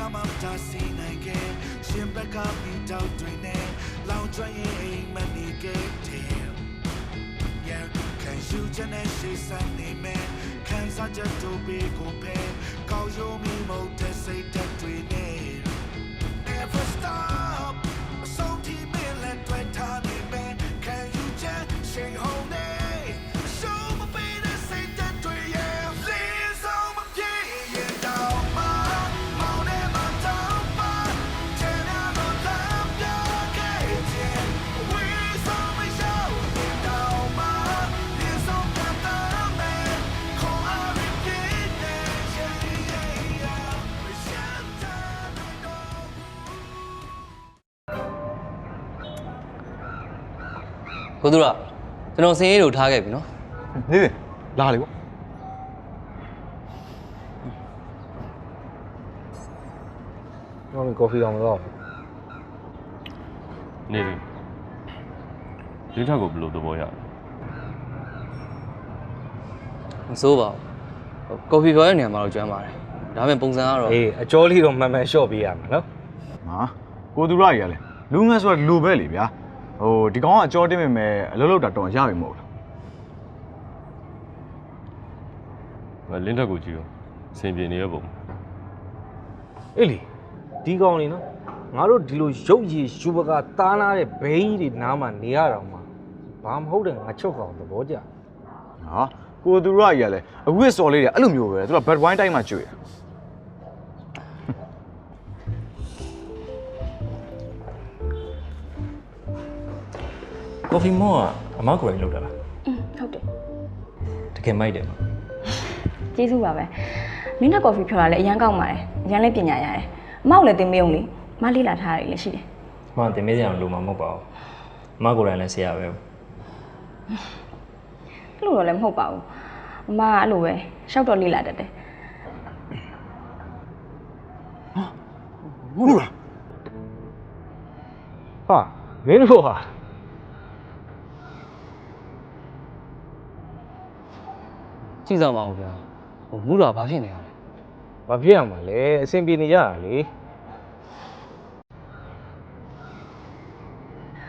မှမတားဆီးနိုင်ခဲ့ရှင်ဘက်ကပြီးတော့တွင်နဲ့လောင်ကျွမ်းရင်အိမ်မနေခဲ့တယ် Yeah, can you just say something man? Can such a to be go pay? Call you me mo to say that we need. Never ကိုသူရကျွန်တော်စင်ရေးတို့ထားခဲ့ပြီနော်နေနေလာလေကွာကျွန်တော်ကော်ဖီအောင်တော့နေလေဒီထက်ကိုဘယ်လိုသဘောရလဲမစိုးပါဘူးဟိုကော်ဖီပြောတဲ့နေရာမှာတော့ကျွမ်းပါတယ်ဒါပေမဲ့ပုံစံကတော့အေးအကျော်လေးတော့မှန်မှန်လျှော့ပေးရမှာနော်ဟာကိုသူရကြီးကလည်းလူငယ်ဆိုတာလူပဲလေဗျာ ဟိုဒီကောင်ကအကြောတင်းပေမဲ့အလုပ်လုပ်တာတော်ရပြီမဟုတ်လားငါလင်းထက်ကိုကြည့်တော့စင်ပြေနေရပုံအေးလေဒီကောင်လေးနော်ငါတို့ဒီလိုရုပ်ရည်ရှူပကတားနာတဲ့ဘိန်းကြီးတွေနားမှာနေရတော့မှဘာမဟုတ်တဲ့ငါချုပ်ကောင်သဘောကျဟာကိုသူရကြီးကလည်းအဝတ်စော်လေးတွေအဲ့လိုမျိုးပဲသူကဘတ်ဝိုင်းတိုင်းမှာကျွေး ကော်ဖီမော့ကအမကိုယ်တိုင်လုပ်တာလားอืมဟုတ်တယ်တကယ်မိုက်တယ်မကျေးဇူးပါပဲမင်းနဲ့ကော်ဖီဖြော်တာလည်းအရန်ကောင်းပါတယ်အရန်လည်းပညာရတယ်အမောက်လည်းတင်မယုံလေမလေးလာထားရတယ်လည်းရှိတယ်အမတင်မေးစရာလိုမှာမဟုတ်ပါဘူးအမကိုယ်တိုင်လည်းဆရာပဲအဲ့လိုတော့လည်းမဟုတ်ပါဘူးအမကအဲ့လိုပဲရှောက်တော့လေးလာတတ်တယ်ဟုတ်လားဟာမင်းတို့ဟာ ကြည့်စမ်းပါဦးဗျာဟိုမူတာဘာဖြစ်နေရလဲဘာဖြစ်ရမှာလဲအဆင်ပြေနေကြတာလေ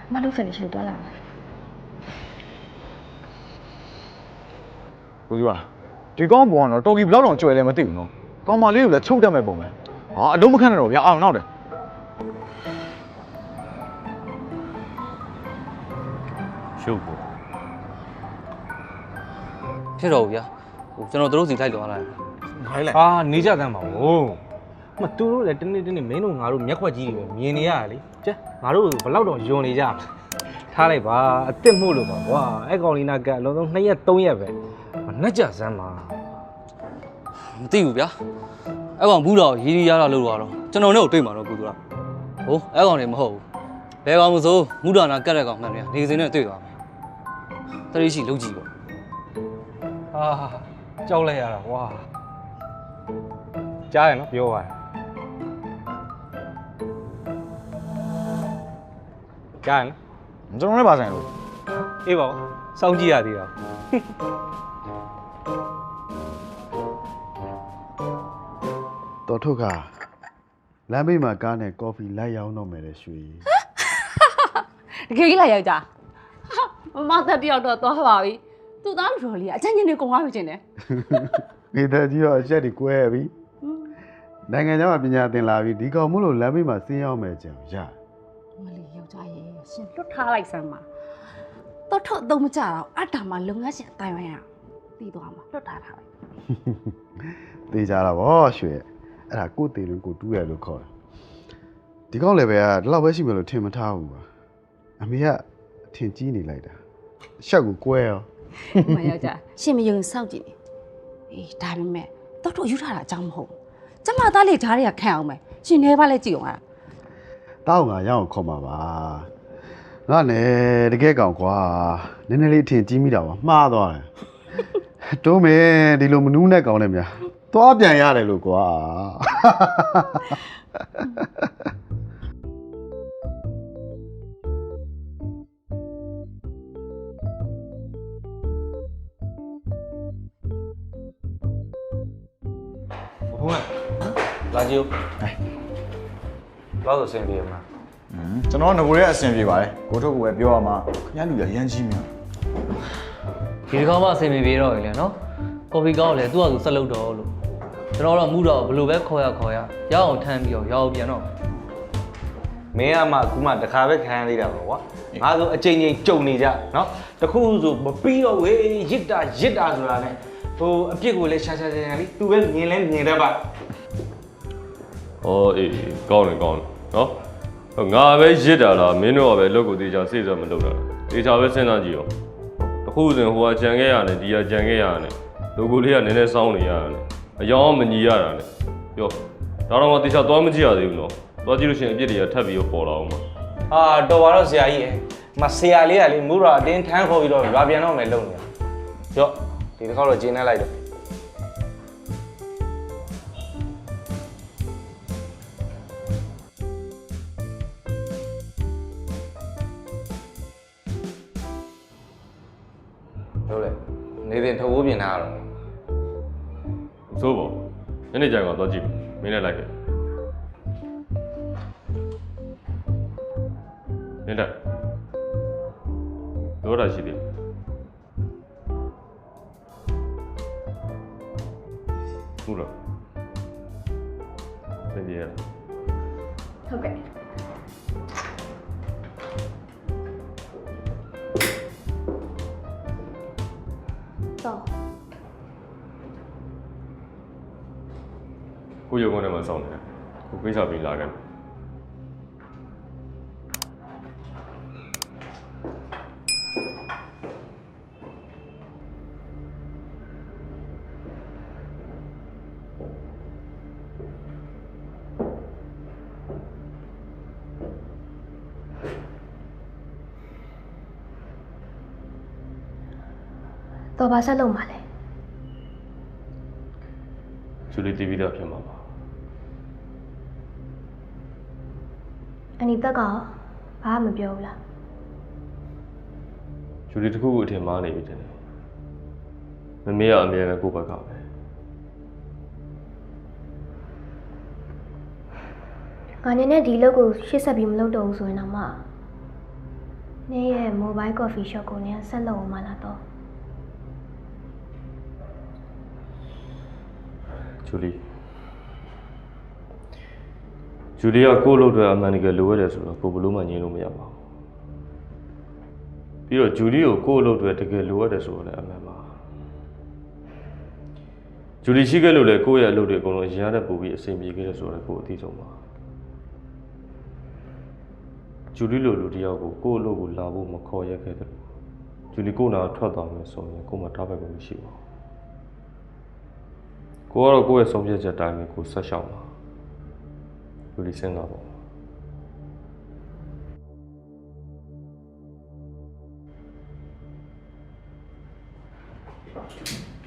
အမလုပ်ဆက်နေရှိလို့တွားလာပါကိုသူရဒီကောင်ဘောကတော့တော်ကီဘလောက်တောင်ကျွဲလဲမသိဘူးနော်ကောင်မလေးကိုလည်းချုပ်တတ်မဲ့ပုံပဲဟာအလုံးမခန့်နဲ့တော့ဗျာအောင်နောက်တယ်ရှုပ်ပေါ့ဖြစ်တော့ဘူးဗျာဟို ကျွန်တော်တို့စီလိုက်သွားလိုက်ခိုင်းလိုက်အာနေကြတမ်းပါဦးမတူတို့လည်းတနေ့တနေ့မင်းတို့ငါတို့မျက်ခွက်ကြီးတွေပဲမြင်နေရတာလေကျဲငါတို့ဘလောက်တော့ယွန်နေကြမှာထားလိုက်ပါအစ်စ်မို့လို့ပါကွာအဲ့ကောင်လေးနာကအလုံးစုံ2ရက်3ရက်ပဲမနှက်ကြစမ်းပါမသိဘူးဗျာအဲ့ကောင်ဘူးတော့ရီရီရရလို့တော့ကျွန်တော်နဲ့ကိုတွေ့မှာတော့ကိုသူရဟိုအဲ့ကောင်တွေမဟုတ်ဘူးဘယ်ကောင်မစိုးမူတာနာကတ်တဲ့ကောင်မှန်တယ်နေစင်းနဲ့တွေ့သွားမယ်တရိရှိလုံးကြည့်ပေါ့အာ ကြောက်လိုက်ရတာကွာကြားရနော်ပြောပါကြားရနော်ကျွန်တော်လည်းပါဆိုင်လို့အေးပါဦးစောင်းကြည့်ရသေးတာတော်ထုတ်ခါလမ်းဘေးမှာကားနဲ့ကော်ဖီလိုက်ရောင်းတော့မယ်လေရွှေတကယ်ကြီးလာယောက်ျားဟာမမသက်တယောက်တော့သွားပါပြီ သူ့သားလူတော်လေးကအချမ်းချင်းတွေကုန်သွားပြီကျင်တယ်မိသားကြီးတော့အချက်တွေကွဲပြီနိုင်ငံခြားမှာပညာသင်လာပြီဒီကောင်မို့လို့လမ်းဘေးမှာစင်းရောက်မယ်ကြံရမလီယောက်ျားရေရှင်လွတ်ထားလိုက်စမ်းပါတော့ထုတ်အသုံးမကြတော့အတ္တမှာလုံငန်းရှင်အတိုင်းဝိုင်းရပြီးသွားမှာလွတ်ထားထားလိုက်သေးကြတာဗောရွှေအဲ့ဒါကိုယ်သေးလို့ကိုယ်တူးရလို့ခေါ်တယ်ဒီကောင်လည်းပဲကဒီလောက်ပဲရှိမယ်လို့ထင်မထားဘူးပါအမေကအထင်ကြီးနေလိုက်တာရှက်ကိုကွဲရော မယောက်ျားရှင်မယုံစောင့်ကြည့်နေအေးဒါပေမဲ့တော့ထုတ်ယူထားတာအကြောင်းမဟုတ်ဘူးကျမသားလေးဓာတ်တွေကခံအောင်မယ်ရှင်နေပါလဲကြည့်အောင်อ่ะတောင်းငါရအောင်ခေါ်မှာပါငါလည်းတကယ်ကောင်ကွာနည်းနည်းလေးအထင်ကြီးမိတာပါမှားသွားတယ်တိုးမယ်ဒီလိုမနူးနဲ့ကောင်းတယ်များသွားပြန်ရတယ်လို့ကွာ ဘုံကလာကြည့်ဦးဟဲ့တော့ဆိုစင်ပြေမှာဟွန်းကျွန်တော်ငကိုရဲအဆင်ပြေပါတယ်ကိုထုတ်ကိုပဲပြောရမှာခင်ဗျားလူရရမ်းကြီးမြန်ဒီတစ်ခါမှအဆင်မပြေတော့ရင်လေနော်ကော်ဖီကောက်လည်းသူ့ဟာသူဆက်လုပ်တော့လို့ကျွန်တော်တော့မူတော့ဘယ်လိုပဲခေါ်ရခေါ်ရရအောင်ထမ်းပြီးတော့ရအောင်ပြန်တော့မင်းကမှအခုမှတခါပဲခံရသေးတာပေါ့ကွာငါဆိုအချိန်ချင်းကြုံနေကြနော်တခုဆိုမပြီးတော့ဝေးရစ်တာရစ်တာဆိုတာ ਨੇ ဟိုအပြစ်ကိုလည်းရှာရှာရှာရှာလေးသူပဲမြင်လဲမြင်တတ်ပါ။အော်အေးကောင်းတယ်ကောင်းတယ်နော်။ဟိုငါပဲရစ်တာလားမင်းတို့ကပဲအလုပ်ကိုတေချာစိတ်ဆက်မလုပ်တာလား။တေချာပဲစဉ်းစားကြည့်ရော။အခုစဉ်ဟိုကကြံခဲ့ရတယ်ဒီကကြံခဲ့ရတယ်။လူကိုလေးကနည်းနည်းစောင်းနေရတယ်။အယောင်မညီရတာနဲ့ပြောဒါတော့မှတေချာသွားမကြည့်ရသေးဘူးနော်။သွားကြည့်လို့ရှိရင်အပြစ်တွေကထပ်ပြီးတော့ပေါ်လာအောင်ပါဟာတော်ပါတော့ဆရာကြီးရဲ့မဆရာလေးကလေမူတော့အတင်းထမ်းခေါ်ပြီးတော့ရွာပြန်တော့မယ်လုပ်နေတာကြော့ ဒီတစ်ခါတော့ဂျင်းနေလိုက်တော့ဟုတ်လေနေတင်ထုတ်ဖို့ပြင်တာကတော့။သို့ပေါ့ညနေကျရင်ကတော့သွားကြည့်မင်းလည်းလိုက်ခဲ့။မင်းတက်ပြောတာရှိသေးတယ် ဟုတ်လားမင်းကြီးရလားဟုတ်ကဲ့တော့ကိုရုံကနေမှစောင့်နေတယ်ကိုကိစ္စပြီးလာခဲ့တယ် ဘာဆက်လုပ်မှာလဲကျူလီတီဗီတော့ဖြစ်မှာပါအနီတက်ကရောဘာမှမပြောဘူးလားကျူလီတစ်ခုခုအထင်မှားနေပြီတဲ့မမေကအမြဲတမ်းကိုယ့်ဘက်ကပဲငါနေနဲ့ဒီလုပ်ကိုရှေ့ဆက်ပြီးမလုပ်တော့ဘူးဆိုရင်တော့မှနေရဲ့ mobile coffee shop ကိုနေဆက်လုပ်အောင်မလားတော့ ဂျူလီဂျူလီကကိုယ့်လုပ်တဲ့အမှန်တကယ်လိုရတယ်ဆိုတော့ကိုယ်ဘယ်လို့မှငြင်းလို့မရပါဘူးပြီးတော့ဂျူလီကိုကိုယ့်လုပ်တဲ့တကယ်လိုရတယ်ဆိုတော့လည်းအမှန်ပါဂျူလီရှိခဲ့လို့လည်းကိုယ့်ရဲ့အလုပ်တွေအကုန်လုံးရရတဲ့ပုံပြီးအဆင်ပြေခဲ့တယ်ဆိုတော့လည်းကိုယ်အသိဆုံးပါဂျူလီလိုလူတစ်ယောက်ကိုကိုယ့်အလုပ်ကိုလာဖို့မခေါ်ရက်ခဲ့တယ်ဂျူလီကိုယ်နာထွက်သွားမယ်ဆိုရင်ကိုယ်မှထားပိုက်မှုမရှိပါဘူး ကိုကတော့ကိုယ့်ရဲ့ဆုံးဖြတ်ချက်တိုင်းပဲကိုဆက်ရှောင်ပါလူဒီစဉ်းစားပါ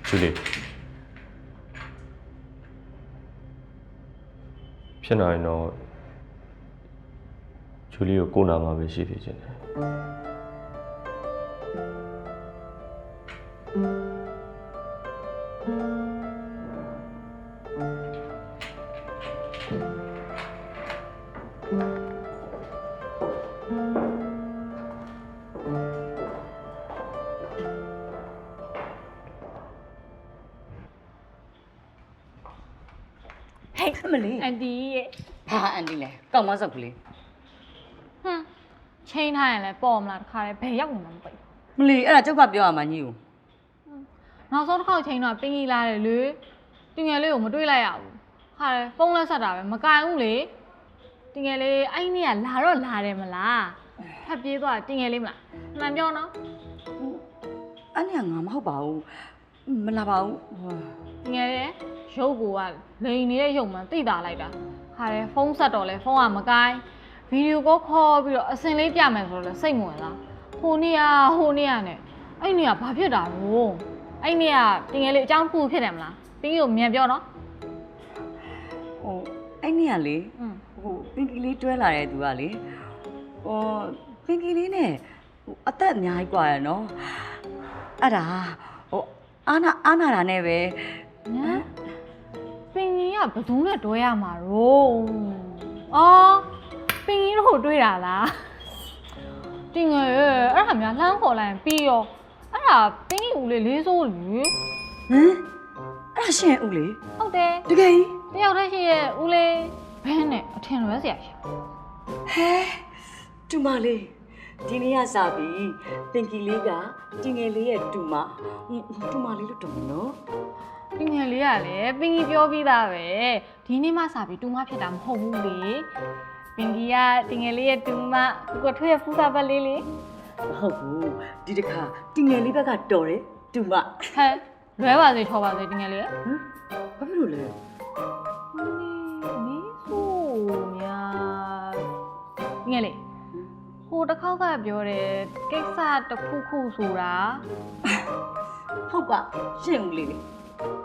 ဂျူလီဖြစ်နိုင်တော့ဂျူလီကိုကိုယ်နာမှာပဲရှိသေးခြင်းတယ်ဟဲ့ ကောက်မဆောက်ကလေးဟွန်းချိန်ထားရင်လည်းပေါ်မလားတခါလေဘယ်ရောက်မှမသိဘူးမလီအဲ့ဒါကျုပ်ကပြောရမှာညီကိုနောက်ဆုံးတစ်ခေါက်ချိန်တော့ပင်းကြီးလာတယ်လေတင်ငယ်လေးကိုမတွေ့လိုက်ရဘူးခါလေဖုန်းလက်ဆက်တာပဲမကင်ဘူးလေတင်ငယ်လေးအဲ့နေ့ကလာတော့လာတယ်မလားဖက်ပြေးသွားတင်ငယ်လေးမလားမှန်ပြောနော်အဲ့နဲ့ငါမဟုတ်ပါဘူးမလာပါဘူးဟိုတင်ငယ်လေးရုပ်ကိုကလိန်နေတဲ့ရုပ်မှန်သိတာလိုက်တာ ခါလေဖုန်းဆက်တော့လေဖုန်းကမကင်ဗီဒီယိုကောခေါ်ပြီးတော့အစင်လေးပြမယ်ဆိုတော့လေစိတ်မဝင်လားဟိုနေ့ကဟိုနေ့ကနဲ့အဲ့နေ့ကဘာဖြစ်တာလို့အဲ့နေ့ကတင်ငယ်လေးအကြောင်းတစ်ခုဖြစ်တယ်မလားပင်းကြီးကိုမြန်ပြောနော် ဟိုအဲ့နေရလေ อืม ဟိုပင်ကီလေးတွဲလာတဲ့သူကလေဟိုပင်ကီလေးနဲ့ဟိုအသက်အများကြီးกว่าရနော်အဲ့ဒါဟိုအာနာအာနာတာနဲ့ပဲ ဟမ်ပင်ကြီးက ဘယ်သူနဲ့တွဲရမှာရောအော်ပင်ကြီးတို့တွေ့တာလားတင်ငယ်ရဲ့အဲ့ဟာများလှမ်းခေါ်လိုက်ရင်ပြီးရောအဲ့ဒါပင်ကြီးဦးလေးလေးစိုးလေဟမ်အဲ့ဒါရှင်ရဲ့ဦးလေးဟုတ်တယ်တကယ်ကြီးတယောက်တည်းရှိရဲ့ဦးလေးဘဲနဲ့အထင်လွဲစရာရှာဟဲတူမလေးဒီနေ့ကစပြီးပင်ကီလေးကတင်ငယ်လေးရဲ့တူမတူမလေးလို့တော်မနော် တင်ငယ်လေးကလည်းပင်ကြီးပြောပြီးသားပဲဒီနေ့မှစပြီးတူမဖြစ်တာမဟုတ်ဘူးလေပင်ကြီးကတင်ငယ်လေးရဲ့တူမကိုကထွေးရဲ့ဖူးစာပတ်လေးလေမဟုတ်ဘူးဒီတစ်ခါတင်ငယ်လေးဘက်ကတော်တယ်တူမဟဲ့လွဲပါစေချောပါစေတင်ငယ်လေးဟမ်ဘာဖြစ်လို့လဲမင်းဆိုများငယ်လေးဟိုတစ်ခေါက်ကပြောတယ်ကိစ္စတစ်ခုခုဆိုတာဟုတ်ပါရှင်ဦးလေးလေ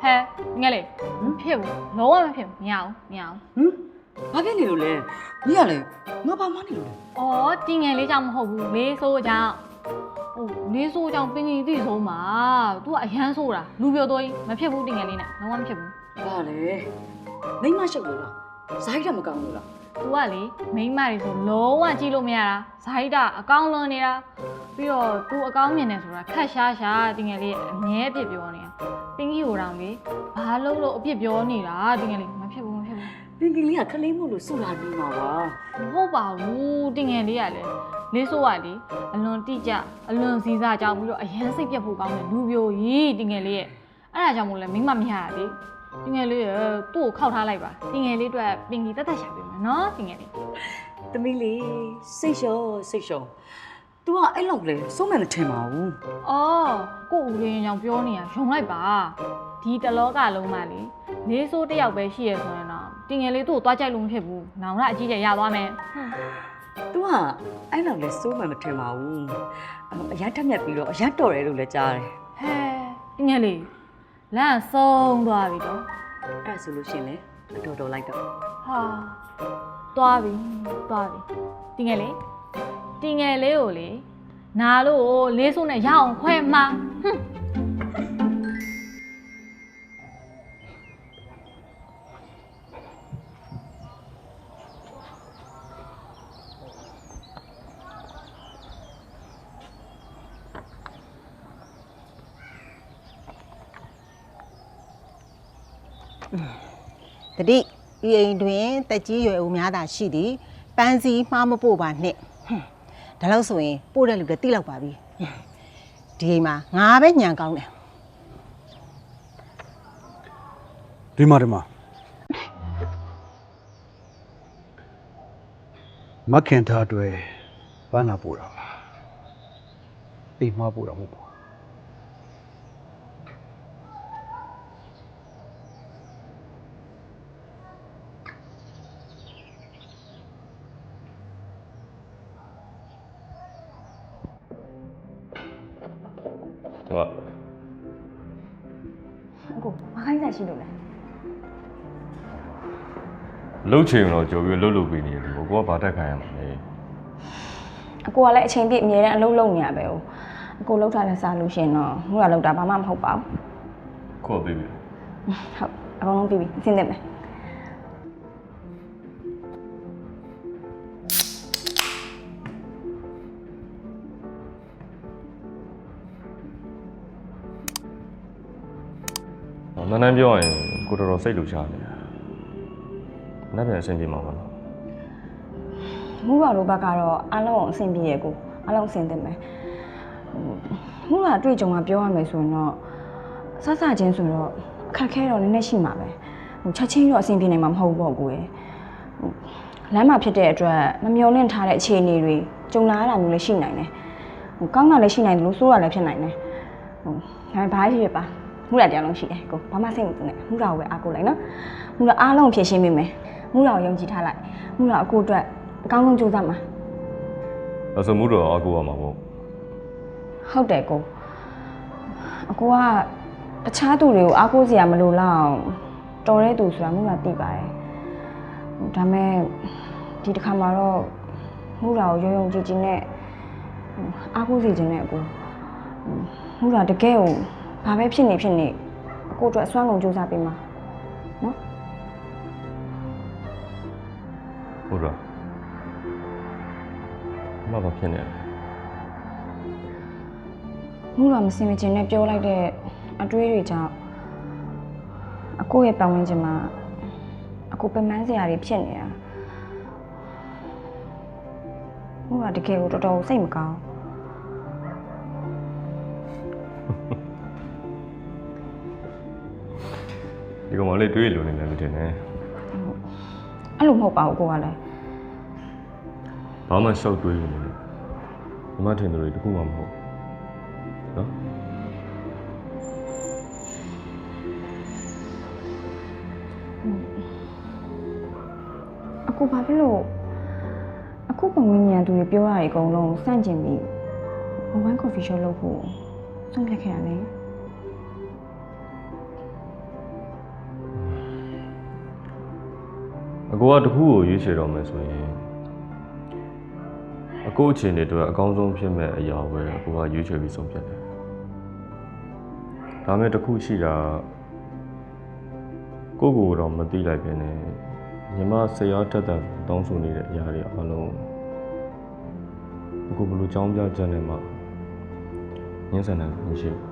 ဟဲငယ်လေးမဖြစ်ဘူးလုံးဝမဖြစ်ဘူးမရအောင်မရအောင်ဟမ်ဘာဖြစ်နေလို့လဲညီကလည်းငါဘာမှနေလို့လဲအော်တင်ငယ်လေးကြောင့်မဟုတ်ဘူးလေးဆိုးကြောင့်ဟိုလေးဆိုးကြောင့်ပင်ကြီးသိဆုံးမှာ तू ကအရန်ဆိုးတာလူပြောတော့မဖြစ်ဘူးတင်ငယ်လေးနဲ့လုံးဝမဖြစ်ဘူးဘာလဲမိမရှုပ်လို့လားဇိုင်းတာမကောင်းလို့လား तू ကလေမိန်းမတွေဆိုလုံးဝကြည့်လို့မရတာဇိုက်တာအကောင်းလွန်နေတာ ပြီးတော့ तू အကောင်းမြင်နေဆိုတာခက်ရှားရှားတင်ငယ်လေးအမြဲအပြစ်ပြောနေတာပင်ကြီးဟိုတောင်လေဘာလို့လို့အပြစ်ပြောနေတာတင်ငယ်လေးမဖြစ်ဘူးမဖြစ်ဘူးပင်ကီလေးကခလေးမို့လို့စူလာနေမှာပါမဟုတ်ပါဘူးတင်ငယ်လေးကလည်းလေးဆိုးကလေအလွန်တိကျအလွန်စည်းစားကြောင်ပြီးတော့အရန်စိတ်ပြတ်ဖို့ကောင်းတယ်လူပြိုကြီးတင်ငယ်လေးရဲ့အဲ့ဒါကြောင့်မို့လဲမိမမရတာလေတင်ငယ်လေးရသူ့ကိုခောက်ထားလိုက်ပါတင်ငယ်လေးအတွက်ပင်ကြီးတက်တက်ရှာပေးမယ်နော်တင်ငယ်လေးသမီးလေးစိတ်လျှော့စိတ်လျှော့ तू ကအဲ့လောက်လဲစိုးမယ်မထင်ပါဘူးအော်ကို့ဦးလေးကြောင့်ပြောနေတာယုံလိုက်ပါဒီတလောကလုံးမှလေလေးဆိုးတစ်ယောက်ပဲရှိရဆိုရင်တော့တင်ငယ်လေးသူ့ကိုသွားကြိုက်လို့မဖြစ်ဘူးနောင်ရအကြီးကျယ်ရသွားမယ် तू ကအဲ့လောက်လဲစိုးမယ်မထင်ပါဘူးအဲ့အရန်ထက်မြက်ပြီးတော့အရန်တော်တယ်လို့လည်းကြားတယ်ဟဲတင်ငယ်လေးလမ်းဆုံးသွားပြီတော့အဲ့ဒါဆိုလို့ရှရင်လေအတော်တော်လိုက်တော့ဟာသွားပြီသွားပြီတင်ငယ်လေး တင်ငယ်လေးကိုလေနာလို့လေးဆိုးနဲ့ရအောင်ခွဲမှာဟွန်းတတိဤအိမ်တွင်တက်ကြီးရွယ်ဦးများသာရှိသည်ပန်းစည်းမှားမပို့ပါနဲ့ဟွန်း ဒါလို့ဆိုရင်ပို့တဲ့လူတွေတိလောက်ပါပြီဟွန်းဒီအိမ်မှာငါပဲညံကောင်းတယ်ဒီမှာဒီမှာမခင်ထားအတွက်ပန်းလာပို့တာပါအိမ်မှာပို့တာမဟုတ်ပါဘူး လှုပ်ချင်တော့ကြော်ပြီးလှုပ်လှုပ်ပေးနေတယ်ကိုကဘာတက်ခံရမှာလဲအကိုကလည်းအချိန်ပြည့်အမြဲတမ်းအလုပ်လုပ်နေရပဲဟုတ်အကိုလောက်ထားလဲစားလို့ရှရင်တော့မှုကလောက်တာဘာမှမဟုတ်ပါဘူးကိုကပေးပြီဟုတ်အကုန်လုံးပြီးပြီအဆင်သင့်မယ်မနန်းပြောရင်ကိုတော်တော်စိတ်လှုပ်ရှားနေတာ နောက်ပြန်အဆင်ပြေမှာပါနော်မှုကလိုဘက်ကတော့အလုံးအဆင်ပြေရဲ့ကိုအလုံးအဆင်သင့်မယ်ဟိုမှုကအတွေ့အကြုံကပြောရမယ်ဆိုရင်တော့ဆဆချင်းဆိုတော့အခက်ခဲတော့နည်းနည်းရှိမှာပဲဟိုချက်ချင်းတော့အဆင်ပြေနိုင်မှာမဟုတ်ဘူးပေါ့ကိုရယ်ဟိုလမ်းမှာဖြစ်တဲ့အတွက်မမျောလင့်ထားတဲ့အခြေအနေတွေကြုံလာရတာမျိုးလည်းရှိနိုင်တယ်ဟိုကောင်းတာလည်းရှိနိုင်တယ်လို့ဆိုးတာလည်းဖြစ်နိုင်တယ်ဟိုဒါပေမဲ့ဘာဖြစ်ဖြစ်ပါမှုရတရားလုံးရှိတယ်ကိုဘာမှစိတ်မပူနဲ့မှုရကိုပဲအားကိုးလိုက်နော်မှုရအားလုံးဖြည့်ရှင်းမိမယ် မှုရကိုယုံကြည်ထားလိုက်မှုရအကိုအတွက်အကောင်းဆုံးကြိုးစားမှာဒါဆိုမှုတော်အကူရမှာပေါ့ဟုတ်တယ်ကိုအကိုကတခြားသူတွေကိုအားကိုးစရာမလိုလောက်အောင်တော်တဲ့သူဆိုတာမှုကသိပါတယ်ဒါပေမဲ့ဒီတစ်ခါမှာတော့မှုရာကိုယုံယုံကြည်ကြည်နဲ့အားကိုးစီခြင်းနဲ့အကိုမှုရာတကယ်ကိုဘာပဲဖြစ်နေဖြစ်နေအကိုအတွက်အစွမ်းကုန်ကြိုးစားပေးမှာနော် ဟုတ်လားမဘာဖြစ်နေလဲမှုတော့မစင်မကျင်နဲ့ပြောလိုက်တဲ့အတွေးတွေကြောင့်အကိုရဲ့ပတ်ဝန်းကျင်မှာအကိုပမန်းစရာတွေဖြစ်နေတာမှုကတကယ်ကိုတော်တော်စိတ်မကောင်းဒီကောင်မလေးတွေးလို့နေလည်းမတင်နဲ့ အဲ့လိုမဟုတ်ပါဘူးကိုကလည်းဘာမှရှောက်တွေးလို့မလို့ဒီမှာထင်တယ်လို့တခုမှမဟုတ်နော်အကိုဘာဖြစ်လို့အခုပတ်ဝန်းကျင်ကသူတွေပြောတာတွေအကုန်လုံးစန့်ကျင်ပြီး mobile coffee shop လုပ်ဖို့ဆုံးဖြတ်ခဲ့ရလဲ အကိုကတခုကိုရွေးချယ်တော့မယ်ဆိုရင်အကိုအခြေအနေအတွက်အကောင်းဆုံးဖြစ်မဲ့အရာပဲအကိုကရွေးချယ်ပြီးဆုံးဖြတ်တယ်ဒါမဲ့တခုရှိတာကိုကိုတော့မသိလိုက်ပဲနဲ့ညီမဆရာတက်တက်တောင်းဆိုနေတဲ့အရာတွေအလုံးအကိုဘယ်လိုကြောင်းပြချက်နဲ့မှညှင်းဆန်တယ်မရှိဘူး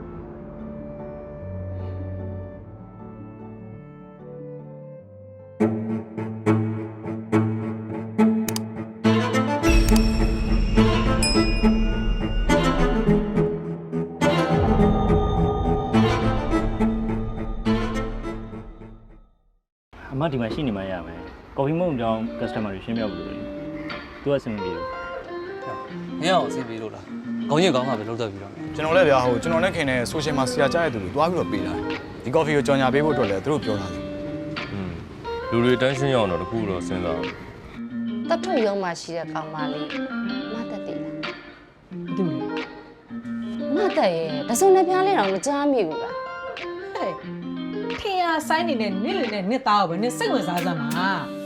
ဒီမှာရှိနေမှရမယ်ကော်ဖီမုန့်ကြောင်း customer တွေရှင်းပြဖို့လိုတယ်သူကအဆင်မပြေဘူးမင်းအောင်အဆင်ပြေလို့လားခေါင်းရင်ကောင်းမှပဲလုပ်တတ်ပြီးတော့ကျွန်တော်လည်းဗျာဟိုကျွန်တော်နဲ့ခင်တဲ့ social မှာဆရာကြားရတဲ့သူတွေတွားပြီးတော့ပေးတာဒီ coffee ကိုကြော်ညာပေးဖို့အတွက်လည်းသူတို့ပြောတာလေอืมလူတွေတန်းရှင်းရအောင်တော့တခုတော့စဉ်းစားအောင်တတ်ထွတ်ရုံးမှာရှိတဲ့ကောင်မလေးမတ်တက်တည်လားဘူးလေမတ်တက်ရဲ့တစုံနဲ့ပြားလေးတော့မကြားမိဘူးလားဟဲ့ ထင်ရဆိုင်နေတဲ့နစ်လေနဲ့နစ်သားကိုပဲနစ်စိတ်ဝင်စားစမ်းပါ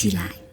ကြည်လိုက်